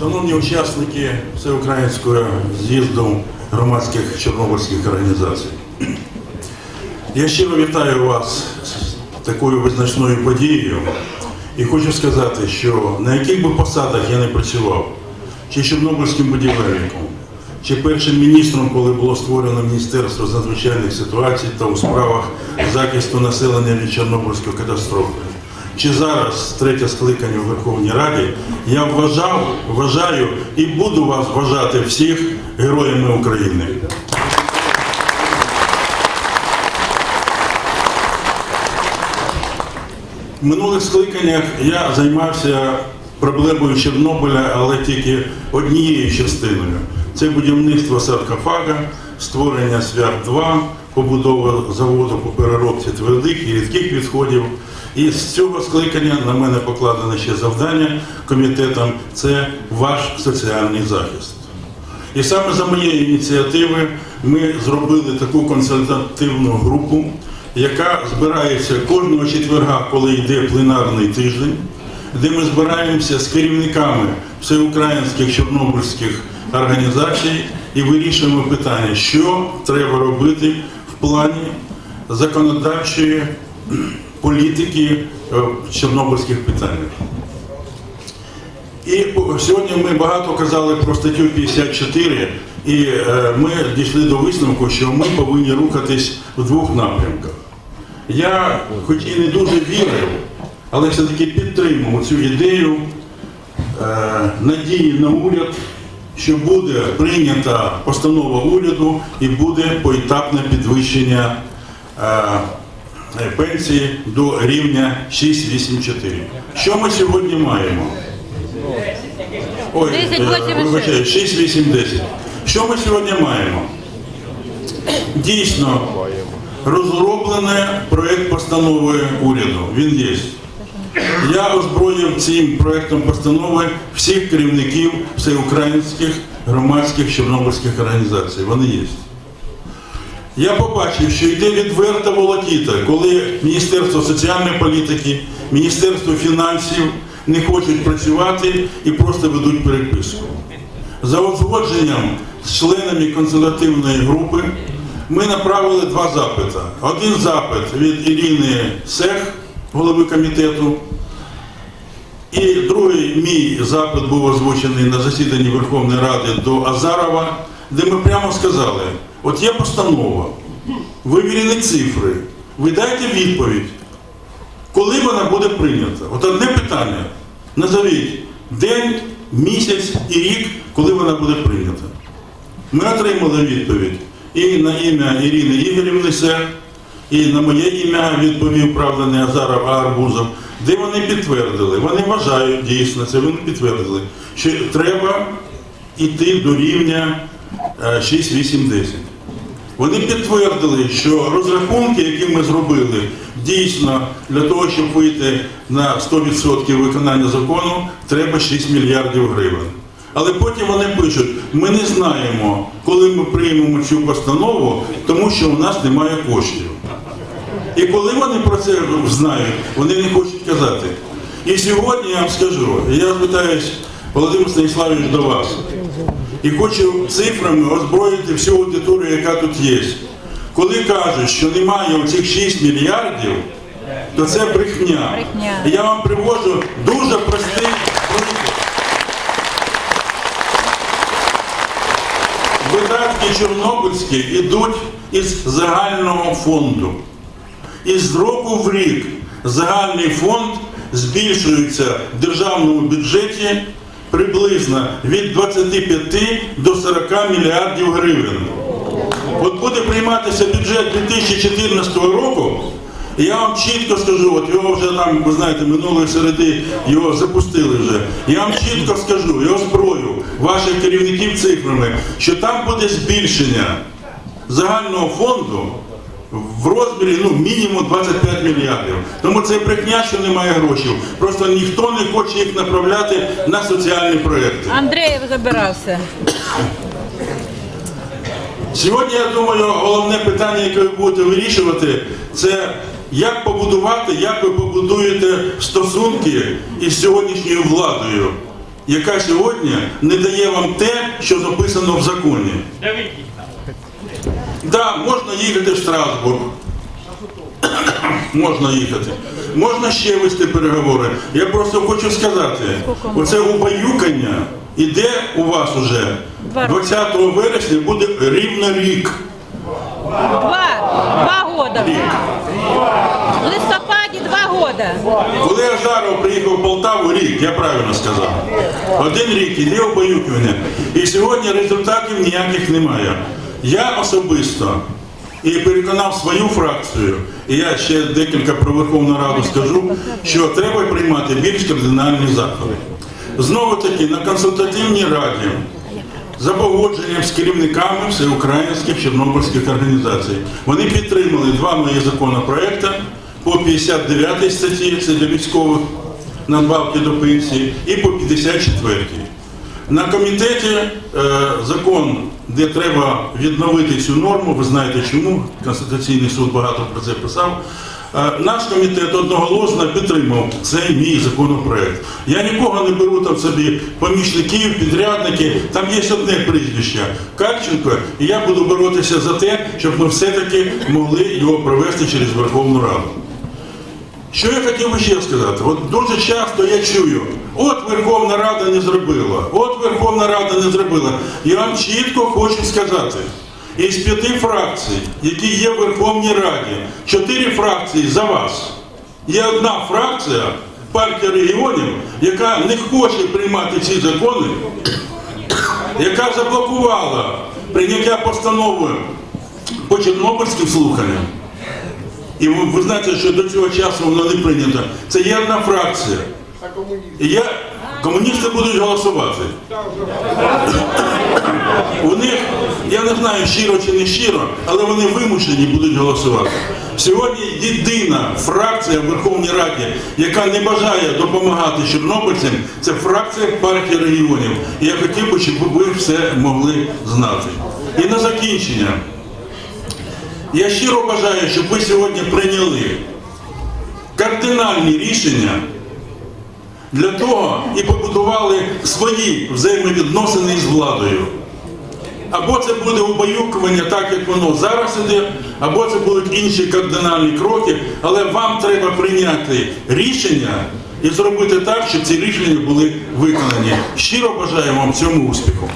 Шановні учасники всеукраїнського з'їзду громадських чорнобильських організацій, я щиро вітаю вас з такою визначною подією і хочу сказати, що на яких би посадах я не працював, чи чорнобильським будівельником, чи першим міністром, коли було створено Міністерство з надзвичайних ситуацій та у справах захисту населення від Чорнобильської катастрофи. Чи зараз третє скликання у Верховній Раді я вважав, вважаю і буду вас вважати всіх героями України. В минулих скликаннях я займався проблемою Чорнобиля, але тільки однією частиною. Це будівництво саркофага, створення СВЯР-2, побудова заводу по переробці твердих і рідких відходів. І з цього скликання на мене покладено ще завдання комітетом це ваш соціальний захист. І саме за моєї ініціативи ми зробили таку консультативну групу, яка збирається кожного четверга, коли йде пленарний тиждень, де ми збираємося з керівниками всеукраїнських чорнобильських організацій і вирішуємо питання, що треба робити в плані законодавчої політики е, в чорнобильських питаннях. І сьогодні ми багато казали про статтю 54, і е, ми дійшли до висновку, що ми повинні рухатись в двох напрямках. Я, хоч і не дуже вірив, але все-таки підтримував цю ідею е, надії на уряд, що буде прийнята постанова уряду і буде поетапне підвищення е, е, пенсії до рівня 6,84. Що ми сьогодні маємо? Ой, 10, е, 8, вибачаю, 6, 8, 10. Що ми сьогодні маємо? Дійсно, розроблений проєкт постанови уряду. Він є. Я озброїв цим проєктом постанови всіх керівників всеукраїнських громадських чорнобильських організацій. Вони є. Я побачив, що йде відверта волокіта, коли Міністерство соціальної політики, Міністерство фінансів не хочуть працювати і просто ведуть переписку. За узгодженням з членами консультативної групи ми направили два запити. Один запит від Ірини Сех, голови комітету, і другий мій запит був озвучений на засіданні Верховної Ради до Азарова, де ми прямо сказали: от є постанова, вивірені цифри, ви дайте відповідь, коли вона буде прийнята. От одне питання. Назовіть день, місяць і рік, коли вона буде прийнята. Ми отримали відповідь і на ім'я Ірини Ігорівни Сер, і на моє ім'я відповів, правда, не Азаров, Арбузов, де вони підтвердили, вони вважають дійсно, це вони підтвердили, що треба йти до рівня 6, 8, 10. Вони підтвердили, що розрахунки, які ми зробили, дійсно для того, щоб вийти на 100% виконання закону, треба 6 мільярдів гривень. Але потім вони пишуть, ми не знаємо, коли ми приймемо цю постанову, тому що у нас немає коштів. І коли вони про це знають, вони не хочуть казати. І сьогодні я вам скажу, я звертаюсь, Володимир Станіславович, до вас. І хочу цифрами озброїти всю аудиторію, яка тут є. Коли кажуть, що немає оцих 6 мільярдів, то це брехня. Брехня. І я вам привожу дуже простий приклад. Видатки Чорнобильські йдуть із загального фонду. І з року в рік загальний фонд збільшується в державному бюджеті приблизно від 25 до 40 мільярдів гривень. От буде прийматися бюджет 2014 року, я вам чітко скажу, от його вже там, ви знаєте, минулої середи його запустили вже. Я вам чітко скажу, я озброю ваших керівників цифрами, що там буде збільшення загального фонду в розмірі ну, мінімум 25 мільярдів. Тому це брехня, що немає грошей. Просто ніхто не хоче їх направляти на соціальні проекти. Андреєв забирався. Сьогодні, я думаю, головне питання, яке ви будете вирішувати, це як побудувати, як ви побудуєте стосунки із сьогоднішньою владою яка сьогодні не дає вам те, що записано в законі. Да, можна їхати в Страсбург. можна їхати. Можна ще вести переговори. Я просто хочу сказати, оце убаюкання іде у вас уже 20 вересня буде рівно рік. Два. Два года. В листопаді два года. Коли Азаров приїхав в Полтаву рік, я правильно сказав. Один рік іде убаюкування. І сьогодні результатів ніяких немає. Я особисто і переконав свою фракцію, і я ще декілька про Верховну Раду скажу, що треба приймати більш кардинальні заходи. Знову таки на консультативній раді за погодженням з керівниками всеукраїнських чорнобильських організацій. Вони підтримали два мої законопроекти по 59 статті, це для військових надбавки до пенсії, і по 54. На комітеті е, закон, де треба відновити цю норму, ви знаєте чому, Конституційний суд багато про це писав. Е, Наш комітет одноголосно підтримав цей мій законопроект. Я нікого не беру там собі помічників, підрядників. Там є одне прізвище Карченко, і я буду боротися за те, щоб ми все-таки могли його провести через Верховну Раду. Що я хотів би ще сказати? От дуже часто я чую, от Верховна Рада не зробила, от Верховна Рада не зробила. Я вам чітко хочу сказати, із п'яти фракцій, які є в Верховній Раді, чотири фракції за вас. Є одна фракція, партія регіонів, яка не хоче приймати ці закони, яка заблокувала прийняття постанови по Чорнобильським слуханням. І ви, ви знаєте, що до цього часу воно не прийнято. Це є одна фракція. І я, комуністи будуть голосувати. У них, я не знаю, щиро чи не щиро, але вони вимушені будуть голосувати. Сьогодні єдина фракція в Верховній Раді, яка не бажає допомагати чорнобильцям, це фракція партії регіонів. І я хотів би, щоб ви все могли знати. І на закінчення. Я щиро бажаю, щоб ви сьогодні прийняли кардинальні рішення для того і побудували свої взаємовідносини з владою. Або це буде убаюкування, так як воно зараз іде, або це будуть інші кардинальні кроки, але вам треба прийняти рішення і зробити так, щоб ці рішення були виконані. Щиро бажаю вам цьому успіху.